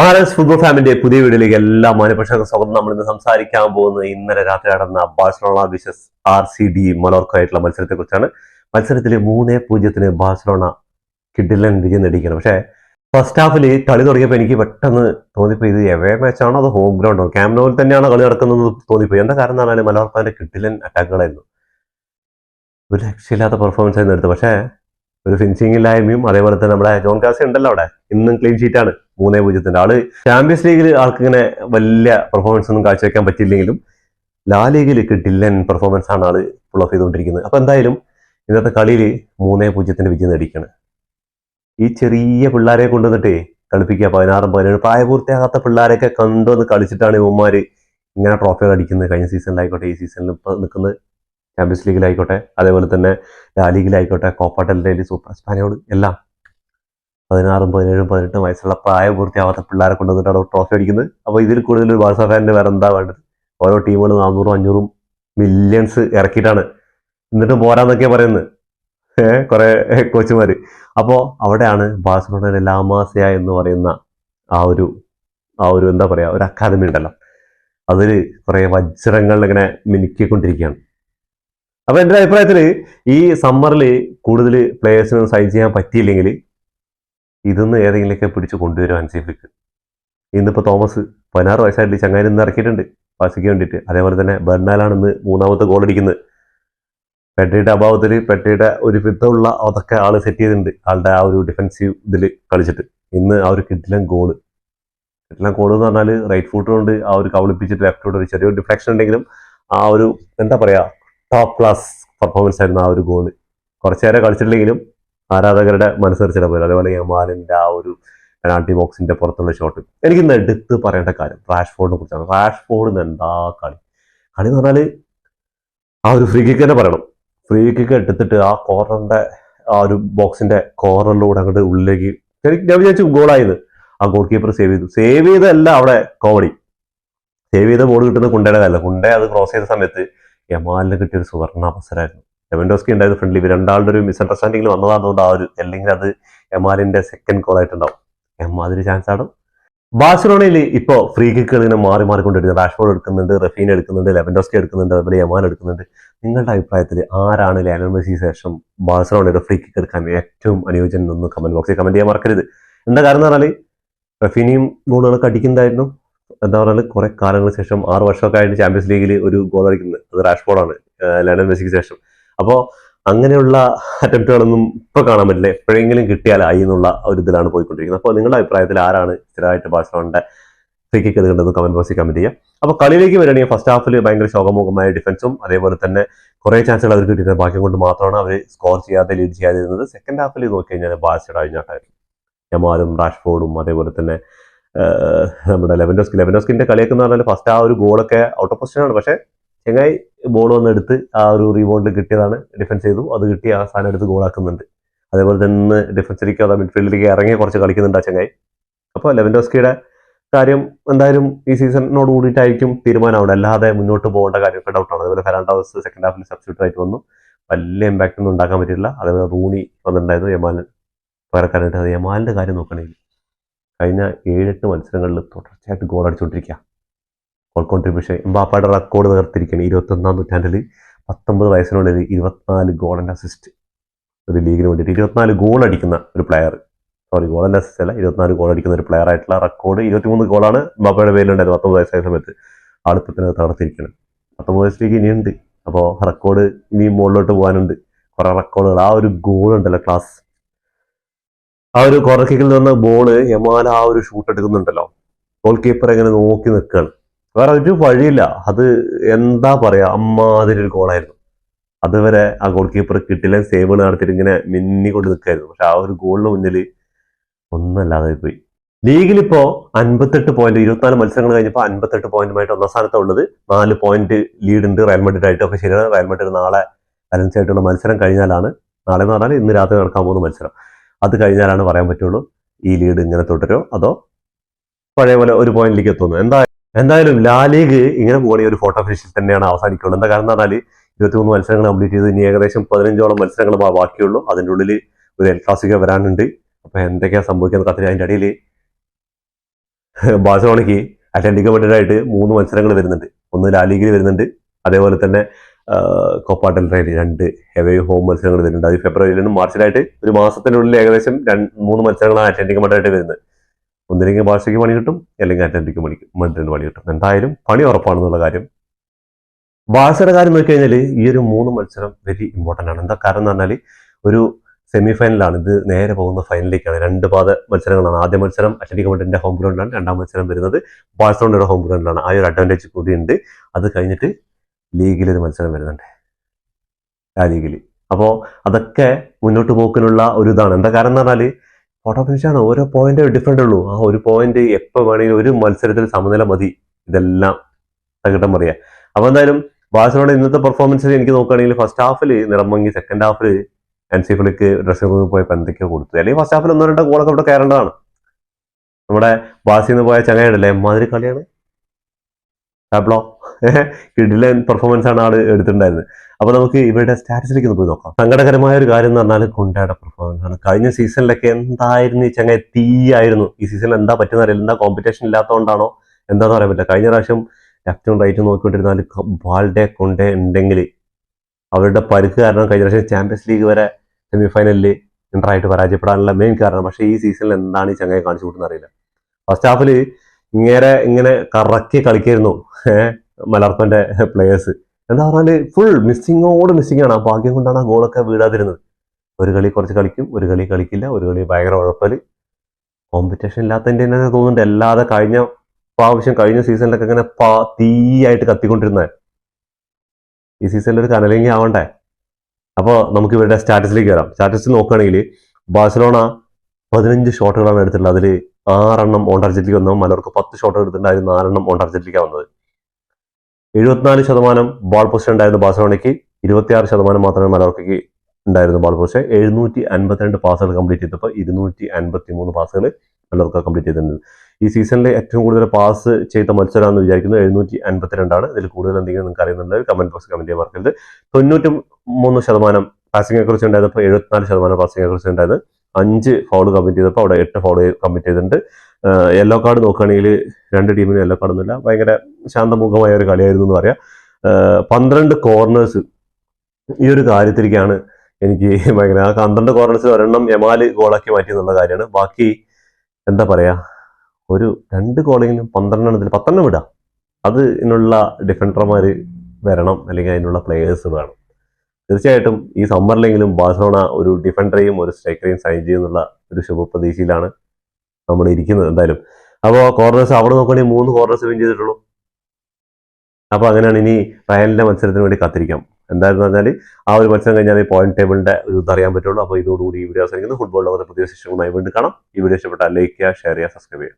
R S football ഫാമിന്റെ പുതിയ വീഡിയോയിലേക്ക് എല്ലാ മാനപക്ഷർക്കും സ്വാഗതം. നമ്മൾ ഇന്ന് സംസാരിക്കാൻ പോകുന്നത് ഇന്നലെ രാത്രി നടന്ന Barcelona versus R C D Mallorca ആയിട്ടുള്ള മത്സരത്തെ കുറിച്ചാണ് മത്സരത്തിൽ മൂന്നേ പൂജ്യത്തിന് ബാഴ്സലോണ കിഡിലൻ വിജയം നേടിക്കണം പക്ഷേ ഫസ്റ്റ് ഹാഫിൽ കളി തുടങ്ങിയപ്പോൾ എനിക്ക് പെട്ടെന്ന് തോന്നിപ്പോയി. ഇത് എവേ മാച്ചാണോ അതോ ഹോം ഗ്രൗണ്ടോ ക്യാമനോയിൽ തന്നെയാണ് കളി നടക്കുന്നത് തോന്നിപ്പോയി. എന്താ കാരണം എന്ന് പറഞ്ഞാൽ മലബാർക്കാന്റെ കിഡിലൻ അറ്റാക്കുകളായിരുന്നു. ഒരു രക്ഷയില്ലാത്ത പെർഫോമൻസ് ആയിരുന്നു എടുത്തത്. പക്ഷേ ഒരു ഫിനിഷിംഗ് ഇല്ലായ്മയും അതേപോലെ തന്നെ നമ്മുടെ ജോൺ കാസി ഉണ്ടല്ലോ അവിടെ. ഇന്നും ക്ലീൻ ഷീറ്റാണ് മൂന്നേ പൂജ്യത്തിന്റെ ആൾ. ചാമ്പ്യൻസ് ലീഗിൽ ആൾക്ക് ഇങ്ങനെ വലിയ പെർഫോമൻസ് ഒന്നും കാഴ്ചവെക്കാൻ പറ്റില്ലെങ്കിലും ലാ ലീഗിൽ കിട്ടില്ലൻ പെർഫോമൻസ് ആണ് ആൾ ഫുൾ ഓഫ് ചെയ്തുകൊണ്ടിരിക്കുന്നത്. അപ്പൊ എന്തായാലും ഇന്നത്തെ കളിയിൽ മൂന്നേ പൂജ്യത്തിന്റെ വിജയം നേടിക്കാണ് ഈ ചെറിയ പിള്ളേരെ കൊണ്ടുവന്നിട്ടേ കളിപ്പിക്കുക. പതിനാറും പതിനേഴ് പ്രായപൂർത്തിയാകാത്ത പിള്ളേരെയൊക്കെ കണ്ടുവന്ന് കളിച്ചിട്ടാണ് ഇവന്മാര് ഇങ്ങനെ ട്രോഫികൾ അടിക്കുന്നത്. കഴിഞ്ഞ സീസണിലായിക്കോട്ടെ ഈ സീസണിൽ ഇപ്പൊ നിൽക്കുന്നത് ചാമ്പ്യൻസ് ലീഗിലായിക്കോട്ടെ അതേപോലെ തന്നെ ലാ ലീഗിലായിക്കോട്ടെ കോപ്പ ഡെൽറ്റയിൽ സൂപ്പർ സ്പാനിയോട് എല്ലാം പതിനാറും പതിനേഴും പതിനെട്ടും വയസ്സുള്ള പ്രായപൂർത്തിയാവാത്ത പിള്ളേരെ കൊണ്ടുവന്നിട്ടാണ് ട്രോഫി അടിക്കുന്നത്. അപ്പോൾ ഇതിൽ കൂടുതൽ ഒരു ബാഴ്സ ഫാനിന്റെ വേറെ എന്താ വേണ്ടത്? ഓരോ ടീമുകളും നാനൂറും അഞ്ഞൂറും മില്യൺസ് ഇറക്കിയിട്ടാണ്. എന്നിട്ടും പോരാന്നൊക്കെയാണ് പറയുന്നത്. കുറെ കോച്ചുമാര്. അപ്പോൾ അവിടെയാണ് ബാഴ്സലോണയിലെ ലാമാസിയ എന്ന് പറയുന്ന ആ ഒരു ആ ഒരു എന്താ പറയുക ഒരു അക്കാദമി ഉണ്ടല്ലോ. അതിൽ കുറേ വജ്രങ്ങൾ ഇങ്ങനെ മിനുക്കിക്കൊണ്ടിരിക്കുകയാണ്. അപ്പോൾ എന്റെ അഭിപ്രായത്തിൽ ഈ സമ്മറിൽ കൂടുതൽ പ്ലേയേഴ്സിന് സൈൻ ചെയ്യാൻ പറ്റിയില്ലെങ്കിൽ ഇതൊന്ന് ഏതെങ്കിലുമൊക്കെ പിടിച്ച് കൊണ്ടുവരും അൻസിഫിക്ക്. ഇന്നിപ്പോൾ തോമസ് പതിനാറ് വയസ്സായിട്ട് ചങ്ങായി ഇന്ന് ഇറക്കിയിട്ടുണ്ട്. വാസിക്ക് വേണ്ടിയിട്ട്. അതേപോലെ തന്നെ ബെർണാലാണ് ഇന്ന് മൂന്നാമത്തെ ഗോൾ അടിക്കുന്നത്. പെട്ടയുടെ അഭാവത്തിൽ പെട്ടയുടെ ഒരു വിധമുള്ള അതൊക്കെ ആൾ സെറ്റ് ചെയ്തിട്ടുണ്ട്. ആളുടെ ആ ഒരു ഡിഫൻസീവ് ഇതിൽ കളിച്ചിട്ട്. ഇന്ന് ആ ഒരു കിഡിലൻ ഗോൾ കിഡിലൻ ഗോൾ എന്ന് പറഞ്ഞാൽ റൈറ്റ് ഫുട്ട് കൊണ്ട് ആ ഒരു കവളിപ്പിച്ചിട്ട് ലെഫ്റ്റ് ഒരു ചെറിയൊരു ഡിഫ്ലക്ഷൻ ഉണ്ടെങ്കിലും ആ ഒരു എന്താ പറയുക ടോപ്പ് ക്ലാസ് പെർഫോമൻസ് ആയിരുന്നു ആ ഒരു ഗോൾ കുറച്ചേരെ കളിച്ചിട്ടില്ലെങ്കിലും ആരാധകരുടെ മനസ്സറിച്ചിട പോലെ അതേപോലെ യമാലിന്റെ ആ ഒരു പെനാൾട്ടി ബോക്സിന്റെ പുറത്തുള്ള ഷോട്ട് എനിക്ക് ഇന്ന് എടുത്ത് പറയേണ്ട കാര്യം റാഷ്ഫോർഡിനെ കുറിച്ചാണ്. റാഷ്ഫോർഡിന് എന്താ കളി? കളി എന്ന് പറഞ്ഞാൽ ആ ഒരു ഫ്രീ കിക്ക് തന്നെ പറയണം. ഫ്രീ കിക്ക് എടുത്തിട്ട് ആ കോർണറിന്റെ ആ ഒരു ബോക്സിന്റെ കോർണറിലൂടെ അങ്ങോട്ട് ഉള്ളിലേക്ക് എനിക്ക് ഞാൻ വിചാരിച്ചു ഗോളായത് ആ ഗോൾ കീപ്പർ സേവ് ചെയ്തു. സേവ് ചെയ്തല്ല അവിടെ കോമഡി സേവ് ചെയ്ത ബോൾ കിട്ടുന്നത് കുണ്ടയുടെ കാലം കുണ്ടെ അത് ക്രോസ് ചെയ്ത സമയത്ത് യമാലിന് കിട്ടിയ ഒരു സുവർണ അവസരമായിരുന്നു. ലെവൻഡോസ്കി ഉണ്ടായത് ഫ്രണ്ട്ലി ഇവർ രണ്ടാളുടെ ഒരു മിസ്അണ്ടർസ്റ്റാൻഡിംഗിൽ വന്നതാണെന്നുകൊണ്ട് ആ ഒരു അല്ലെങ്കിൽ അത് എമാലിന്റെ സെക്കൻഡ് ഗോൾ ആയിട്ടുണ്ടാവും. എമാതിരി ചാൻസ് ആടും ബാഴ്സലോണയിൽ ഇപ്പോ ഫ്രീ കിക്കുകൾ ഇങ്ങനെ മാറി മാറിക്കൊണ്ടിരിക്കുന്നത് റാഷ്ഫോർഡ് എടുക്കുന്നുണ്ട് റഫീൻ എടുക്കുന്നുണ്ട് ലെവൻഡോസ്കി എടുക്കുന്നുണ്ട് അതുപോലെ യമാൻ എടുക്കുന്നുണ്ട്. നിങ്ങളുടെ അഭിപ്രായത്തിൽ ആരാണ് ലയനൽ മെസ്സി ശേഷം ബാഴ്സലോണയുടെ ഫ്രീ കിക്ക് എടുക്കാൻ ഏറ്റവും അനുയോജ്യം എന്ന് കമന്റ് ബോക്സിൽ കമന്റ് ചെയ്യാൻ മറക്കരുത്. എന്താ കാരണം എന്ന് പറഞ്ഞാൽ റഫീനിയും ഗോളുകളൊക്കെ അടിക്കുന്നതായിരുന്നു. എന്താ പറഞ്ഞാൽ കുറെ കാലങ്ങൾക്ക് ശേഷം ആറ് വർഷമൊക്കെ ആയിട്ട് ചാമ്പ്യൻസ് ലീഗിൽ ഒരു ഗോൾ അടിക്കുന്നത്. അത് റാഷ്ഫോർഡാണ് ലയനൽ മെസ്സിക്ക് ശേഷം. അപ്പോൾ അങ്ങനെയുള്ള അറ്റംപ്റ്റുകളൊന്നും ഇപ്പോൾ കാണാൻ പറ്റില്ല. എപ്പോഴെങ്കിലും കിട്ടിയാലായി എന്നുള്ള ഒരു ഇതിലാണ് പോയിക്കൊണ്ടിരിക്കുന്നത്. അപ്പോൾ നിങ്ങളുടെ അഭിപ്രായത്തിൽ ആരാണ് സ്ഥിരമായിട്ട് ബാഴ്സലോണിന്റെ ഫ്രീ കിക്ക് എടുക്കേണ്ടത് കമന്റ് ബോക്സിൽ കമന്റ് ചെയ്യുക. അപ്പോൾ കളിയിലേക്ക് വരികയാണെങ്കിൽ ഫസ്റ്റ് ഹാഫിൽ ഭയങ്കര ശോകമുഖമായ ഡിഫൻസും അതേപോലെ തന്നെ കുറേ ചാൻസുകൾ അവർക്ക് കിട്ടിയിരുന്നത് ബാക്കി കൊണ്ട് മാത്രമാണ് അവർ സ്കോർ ചെയ്യാതെ ലീഡ് ചെയ്യാതിരുന്നത് സെക്കൻഡ് ഹാഫിൽ നോക്കി കഴിഞ്ഞാൽ ബാഴ്സയുടെ അഴിഞ്ഞാട്ടായിരുന്നു യമാലും റാഷ്ഫോർഡും അതേപോലെ തന്നെ നമ്മുടെ ലെവൻഡോസ്കി. ലെവൻഡോസ്കിന്റെ കളിയൊക്കെ എന്ന് പറഞ്ഞാൽ ഫസ്റ്റ് ആ ഒരു ഗോളൊക്കെ ഔട്ട് ഓഫ് പൊസിഷനാണ് പക്ഷേ ചെങ്ങായി ബോൾ വന്നെടുത്ത് ആ ഒരു റീബോണ്ടിൽ കിട്ടിയതാണ്. ഡിഫൻസ് ചെയ്തു. അത് കിട്ടി ആ സാധനം എടുത്ത് ഗോളാക്കുന്നുണ്ട് അതേപോലെ തന്നെ ഡിഫൻസിലേക്ക് അതാ മിഡ്ഫീൽഡിലേക്ക് ഇറങ്ങി കുറച്ച് കളിക്കുന്നുണ്ട് ആ ചെങ്ങായി. അപ്പോൾ ലെവൻഡോസ്കിയുടെ കാര്യം എന്തായാലും ഈ സീസണിനോട് കൂടിയിട്ടായിരിക്കും തീരുമാനമാണ് അല്ലാതെ മുന്നോട്ട് പോകേണ്ട കാര്യമൊക്കെ ഡൗട്ടാണ് അതേപോലെ ഫെറാൻഡോസ് സെക്കൻഡ് ഹാഫിൽ സബ്സ്റ്റിറ്റ്യൂട്ട് ആയിട്ട് വന്നു. വലിയ ഇമ്പാക്റ്റ് ഒന്നും ഉണ്ടാക്കാൻ പറ്റില്ല അതേപോലെ റൂണി വന്നിട്ടുണ്ടായിരുന്നു. യമാൽ പകരക്കാരായിട്ട് അത് യമാലിന്റെ കാര്യം നോക്കണമെങ്കിൽ കഴിഞ്ഞ ഏഴെട്ട് മത്സരങ്ങളിൽ തുടർച്ചയായിട്ട് ഗോൾ അടിച്ചുകൊണ്ടിരിക്കുക ഗോൾ കോൺട്രിബ്യൂഷൻ എംബാപ്പയുടെ റെക്കോർഡ് തകർത്തിരിക്കുകയാണ്. ഇരുപത്തൊന്നാം നൂറ്റാണ്ടിൽ പത്തൊമ്പത് വയസ്സിനുള്ളിൽ ഇരുപത്തിനാല് ഗോൾ ആൻഡ് അസിസ്റ്റ് ഒരു ലീഗിന് വേണ്ടിയിട്ട് ഇരുപത്തിനാല് ഗോൾ അടിക്കുന്ന ഒരു player sorry goal and assist അല്ല ഇരുപത്തിനാല് ഗോൾ അടിക്കുന്ന ഒരു പ്ലെയർ ആയിട്ടുള്ള റെക്കോർഡ് ഇരുപത്തിമൂന്ന് ഗോളാണ് എംബാപ്പയുടെ പേരിലുണ്ടായത് പത്തൊമ്പത് വയസ്സായ സമയത്ത്. ആളിപ്പത്തിന് തകർത്തിരിക്കണം പത്തൊമ്പത് വയസ്സിലേക്ക് ഇനിയുണ്ട് അപ്പോൾ റെക്കോർഡ് ഇനി മുകളിലോട്ട് പോകാനുണ്ട്. കുറെ റെക്കോർഡുകൾ ആ ഒരു ഗോൾ ഉണ്ടല്ലോ ക്ലാസ്. ആ ഒരു കോർണർ കിക്കിൽ നിന്ന് ബോൾ യമാല ആ ഒരു ഷൂട്ട് എടുക്കുന്നുണ്ടല്ലോ. ഗോൾ കീപ്പർ എങ്ങനെ നോക്കി നിൽക്കുകയാണ്? വേറെ ഒരു വഴിയില്ല. അത് എന്താ പറയാ അമ്മാതിരി ഒരു ഗോളായിരുന്നു അതുവരെ ആ ഗോൾ കീപ്പർ കിട്ടില്ല സേവ് നടത്തിയിട്ട് ഇങ്ങനെ മിന്നി കൊണ്ട് നിൽക്കായിരുന്നു പക്ഷെ ആ ഒരു ഗോളിന് മുന്നിൽ ഒന്നല്ലാതെ പോയി. ലീഗിൽ ഇപ്പോ അൻപത്തെട്ട് പോയിന്റ് ഇരുപത്തിനാല് മത്സരങ്ങൾ കഴിഞ്ഞപ്പോൾ അൻപത്തെട്ട് പോയിന്റുമായിട്ട് ഒന്നാം സ്ഥാനത്താണ് ഉള്ളത്. നാല് പോയിന്റ് ലീഡ് ഉണ്ട് റയൽ മഡ്രിഡ് ആയിട്ട് ഒക്കെ ശരിയാണ്. റയൽ മഡ്രിഡ് നാളെ ബാലൻസ് ആയിട്ടുള്ള മത്സരം കഴിഞ്ഞാലാണ്. നാളെ എന്ന് പറഞ്ഞാൽ ഇന്ന് രാത്രി നടക്കാൻ പോകുന്ന മത്സരം. അത് കഴിഞ്ഞാലാണ് പറയാൻ പറ്റുള്ളൂ ഈ ലീഡ് ഇങ്ങനെ തുടരോ അതോ പഴയ പോലെ ഒരു പോയിന്റിലേക്ക് എത്തുന്നു? എന്താ എന്തായാലും ലാ ലീഗ് ഇങ്ങനെ പോകണമെങ്കിൽ ഒരു ഫോട്ടോ ഫിനിഷിൽ തന്നെയാണ് അവസാനിക്കുന്നത്. എന്താ കാരണം പറഞ്ഞാൽ ഇരുപത്തിമൂന്ന് മത്സരങ്ങൾ കംപ്ലീറ്റ് ചെയ്ത് ഇനി ഏകദേശം പതിനഞ്ചോളം മത്സരങ്ങൾ ബാക്കിയുള്ളൂ. അതിന്റെ ഉള്ളിൽ ഒരു എൽ വരാനുണ്ട്. അപ്പോൾ എന്തൊക്കെയാണ് സംഭവിക്കുന്നത് കത്തിരി അതിന്റെ ഇടയിൽ ബാഴ്സലോണയ്ക്ക് അറ്റ്ലന്റിക്കോ മഡ്രിഡായിട്ട് മൂന്ന് മത്സരങ്ങൾ വരുന്നുണ്ട്. ഒന്ന് ലാലീഗിൽ വരുന്നുണ്ട്. അതേപോലെ തന്നെ കോപ്പ ഡെൽറയിൽ രണ്ട് ഹെവേ ഹോം മത്സരങ്ങൾ വരുന്നുണ്ട്. അത് ഫെബ്രുവരിയിലും മാർച്ചിലായിട്ട് ഒരു മാസത്തിനുള്ളിൽ ഏകദേശം രണ്ട് മൂന്ന് മത്സരങ്ങളാണ് അറ്റൻഡിക്ക് മഡ്രിഡായിട്ട് വരുന്നത്. ഒന്നില്ലെങ്കിൽ ബാഴ്സയ്ക്ക് പണി കിട്ടും അല്ലെങ്കിൽ അറ്റൻഡിക്ക് പണി മന്ത്രിന് പണി കിട്ടും. എന്തായാലും പണി ഉറപ്പാണെന്നുള്ള കാര്യം. ബാഴ്സയുടെ കാര്യം നോക്കിക്കഴിഞ്ഞാൽ ഈ ഒരു മൂന്ന് മത്സരം വെരി ഇമ്പോർട്ടന്റ് ആണ്. എന്താ കാരണം എന്ന് പറഞ്ഞാൽ ഒരു സെമി ഫൈനലാണ് ഇത് നേരെ പോകുന്ന ഫൈനലിലേക്കാണ് രണ്ട് പാത മത്സരങ്ങളാണ്. ആദ്യ മത്സരം അത്ലറ്റിക് മഡ്രിഡിന്റെ ഹോം ഗ്രൗണ്ടിലാണ് രണ്ടാം മത്സരം വരുന്നത് ബാഴ്സലോണയുടെ ഹോം ഗ്രൗണ്ടിലാണ് ആ ഒരു അഡ്വാന്റേജ് കൂടിയുണ്ട് അത് കഴിഞ്ഞിട്ട് ലീഗിൽ ഒരു മത്സരം വരുന്നുണ്ട്. ആ ലീഗിൽ അപ്പോൾ അതൊക്കെ മുന്നോട്ട് പോക്കിനുള്ള ഒരു ഇതാണ്. എന്താ കാരണം എന്ന് പറഞ്ഞാൽ ഫോട്ടോ ഫിനിഷാണ് ഓരോ പോയിന്റ് ഡിഫറെന്റ് ഉള്ളൂ. ആ ഒരു പോയിന്റ് എപ്പോൾ വേണമെങ്കിലും ഒരു മത്സരത്തിൽ സമനില മതി. ഇതെല്ലാം തകിട്ടം പറയാം അപ്പോൾ എന്തായാലും ബാഴ്സലോണ ഇന്നത്തെ പെർഫോമൻസ് എനിക്ക് നോക്കുകയാണെങ്കിൽ ഫസ്റ്റ് ഹാഫിൽ നിറമങ്ങി സെക്കൻഡ് ഹാഫിൽ അൻസിഫിലേക്ക് ഡ്രസ്സിംഗ് റൂമിൽ പോയപ്പോൾ എന്തൊക്കെയോ കൊടുത്തു. അല്ലെങ്കിൽ ഫസ്റ്റ് ഹാഫിൽ ഒന്നോ രണ്ടോ ഗോളൊക്കെ ഇവിടെ കയറേണ്ടതാണ്. നമ്മുടെ ബാസിൽ നിന്ന് പോയ ചങ്ങായിടല്ലേ എമ്മാതിരി കളിയാണ്. ടാബ്ലോ കിഡിലൻ പെർഫോമൻസ് ആണ് ആൾ എടുത്തിട്ടുണ്ടായിരുന്നത്. അപ്പൊ നമുക്ക് ഇവരുടെ സ്റ്റാറ്റസിലേക്ക് ഒന്ന് പോയി നോക്കാം. സങ്കടകരമായ ഒരു കാര്യം എന്ന് പറഞ്ഞാൽ കുണ്ടയുടെ പെർഫോമൻസ് ആണ്. കഴിഞ്ഞ സീസണിലൊക്കെ എന്തായിരുന്നു ഈ ചങ്ങായി? തീയായിരുന്നു. ഈ സീസണിൽ എന്താ പറ്റുന്ന അറിയില്ല. എന്താ കോമ്പറ്റീഷൻ ഇല്ലാത്തതുകൊണ്ടാണോ എന്താന്ന് പറയാൻ പറ്റില്ല. കഴിഞ്ഞ പ്രാവശ്യം ലെഫ്റ്റും റൈറ്റും നോക്കിക്കൊണ്ടിരുന്നാൽ ബാൾഡെ കൊണ്ടേ ഉണ്ടെങ്കിൽ അവരുടെ പരുക്ക് കാരണം കഴിഞ്ഞ പ്രാവശ്യം ചാമ്പ്യൻസ് ലീഗ് വരെ സെമി ഫൈനലിൽ ആയിട്ട് പരാജയപ്പെടാനുള്ള മെയിൻ കാരണം. പക്ഷേ ഈ സീസണിൽ എന്താണ് ഈ ചങ്ങായി കാണിച്ചു കൂട്ടുന്ന അറിയില്ല. ഫസ്റ്റ് ഹാഫിൽ ഇങ്ങനെ ഇങ്ങനെ കറക്കി കളിക്കായിരുന്നു. ഏഹ് മലർപ്പന്റെ പ്ലേയേഴ്സ് എന്താ പറഞ്ഞാൽ ഫുൾ മിസ്സിങ്ങോട് മിസ്സിംഗ് ആണ്. ആ ഭാഗ്യം കൊണ്ടാണ് ആ ഗോളൊക്കെ വീടാതിരുന്നത് ഒരു കളി കുറച്ച് കളിക്കും ഒരു കളി കളിക്കില്ല ഒരു കളി ഭയങ്കര ഉഴപ്പൽ. കോമ്പറ്റീഷൻ ഇല്ലാത്തതിന്റെ തന്നെ തോന്നുന്നുണ്ട്. അല്ലാതെ കഴിഞ്ഞ പ്രാവശ്യം കഴിഞ്ഞ സീസണിലൊക്കെ ഇങ്ങനെ പാ തീയായിട്ട് കത്തിക്കൊണ്ടിരുന്ന. ഈ സീസണിൽ ഒരു കനലെങ്കി ആവണ്ടേ? അപ്പോൾ നമുക്ക് ഇവരുടെ സ്റ്റാറ്റസിലേക്ക് വരാം. സ്റ്റാറ്റസിൽ നോക്കുകയാണെങ്കിൽ ബാഴ്സലോണ പതിനഞ്ച് ഷോട്ടുകളാണ് എടുത്തിട്ടുള്ളത്. അതിൽ ആറെണ്ണം ഓൺ ടാർജറ്റിലേക്ക് വന്നു. മലർക്ക് പത്ത് ഷോട്ട് എടുത്തിട്ടുണ്ടായിരുന്നു. ആറെണ്ണം ഓൺ ടാർജറ്റിലേക്കാണ് വന്നത്. എഴുപത്തിനാല് ശതമാനം ബോൾ പൊസിഷൻ ഉണ്ടായിരുന്ന ബാഴ്സലോണയ്ക്ക് ഇരുപത്തിയാറ് ശതമാനം മാത്രമേ മലോർക്കയ്ക്ക് ഉണ്ടായിരുന്നു ബോൾ പൊസിഷൻ എഴുന്നൂറ്റി അൻപത്തിരണ്ട് പാസുകൾ കംപ്ലീറ്റ് ചെയ്തപ്പോൾ ഇരുന്നൂറ്റി അൻപത്തി മൂന്ന് പാസുകൾ മലോർക്ക കംപ്ലീറ്റ് ചെയ്തിട്ടുണ്ട് ഈ സീസണിൽ ഏറ്റവും കൂടുതൽ പാസ് ചെയ്ത മത്സരമാണെന്ന് വിചാരിക്കുന്നു. എഴുന്നൂറ്റി അൻപത്തിരണ്ടാണ്. ഇതിൽ കൂടുതൽ എന്തെങ്കിലും നിങ്ങൾക്ക് അറിയുന്നുണ്ട് കമന്റ് ബോക്സ് കമന്റ് ചെയ്യാൻ മറക്കരുത്. തൊണ്ണൂറ്റി മൂന്ന് ശതമാനം പാസിംഗ് കുറിച്ച് ഉണ്ടായപ്പോൾ എഴുപത്തിനാല് ശതമാനം പാസിംഗ് കുറിച്ച് ഉണ്ടായത് അഞ്ച് ഫൗൾ കമ്മിറ്റ് ചെയ്തപ്പോൾ അവിടെ എട്ട് ഫൗൾ കമ്മിറ്റ് ചെയ്തിട്ടുണ്ട്. യെല്ലോ കാർഡ് നോക്കുകയാണെങ്കിൽ രണ്ട് ടീമിനും യെല്ലോ കാർഡ് ഒന്നുമില്ല. ഭയങ്കര ശാന്തമുഖമായ ഒരു കളിയായിരുന്നു എന്ന് പറയാം. പന്ത്രണ്ട് കോർണേഴ്സ് ഈ ഒരു കാര്യത്തിലേക്കാണ് എനിക്ക് ഭയങ്കര ആ പന്ത്രണ്ട് കോർണേഴ്സിൽ ഒരെണ്ണം എമാൽ ഗോളാക്കി മാറ്റി എന്നുള്ള കാര്യമാണ്. ബാക്കി എന്താ പറയാ? ഒരു രണ്ട് ഗോളെങ്കിലും പന്ത്രണ്ടെണ്ണത്തിൽ പത്തെണ്ണം വിടാം. അത് ഇതിനുള്ള ഡിഫൻഡർമാർ വരണം. അല്ലെങ്കിൽ അതിനുള്ള പ്ലേയേഴ്സ് വേണം. തീർച്ചയായിട്ടും ഈ സമ്മറിലെങ്കിലും ബാഴ്സലോണ ഒരു ഡിഫൻഡറെയും ഒരു സ്ട്രൈക്കറെയും സൈൻ ചെയ്യുന്നുള്ള ഒരു ശുഭപ്രതീക്ഷയിലാണ് നമ്മൾ ഇരിക്കുന്നത് എന്തായാലും. അപ്പോൾ കോർണേഴ്സ് അവിടെ നോക്കുകയാണെങ്കിൽ മൂന്ന് കോർണേഴ്സ് വിൻ ചെയ്തിട്ടുള്ളൂ. അപ്പോൾ അങ്ങനെയാണ് ഇനി റയലിന്റെ മത്സരത്തിന് വേണ്ടി കാത്തിരിക്കാം. എന്തായിരുന്നു പറഞ്ഞാൽ ആ ഒരു മത്സരം കഴിഞ്ഞാൽ പോയിന്റ് ടേബിളിന്റെ ഒരു ഇത് അറിയാൻ പറ്റുള്ളൂ. അപ്പോൾ ഇതോടുകൂടി ഈ വീഡിയോ അവസാനിക്കുന്നു. ഫുട്ബോൾ ലോകത്തെ പുതിയ ശിക്ഷകളുമായി വീണ്ടും കാണാം. ഈ വീഡിയോ ഇഷ്ടപ്പെട്ടാൽ ലൈക്ക് ചെയ്യുക ഷെയർ ചെയ്യുക സബ്സ്ക്രൈബ് ചെയ്യുക.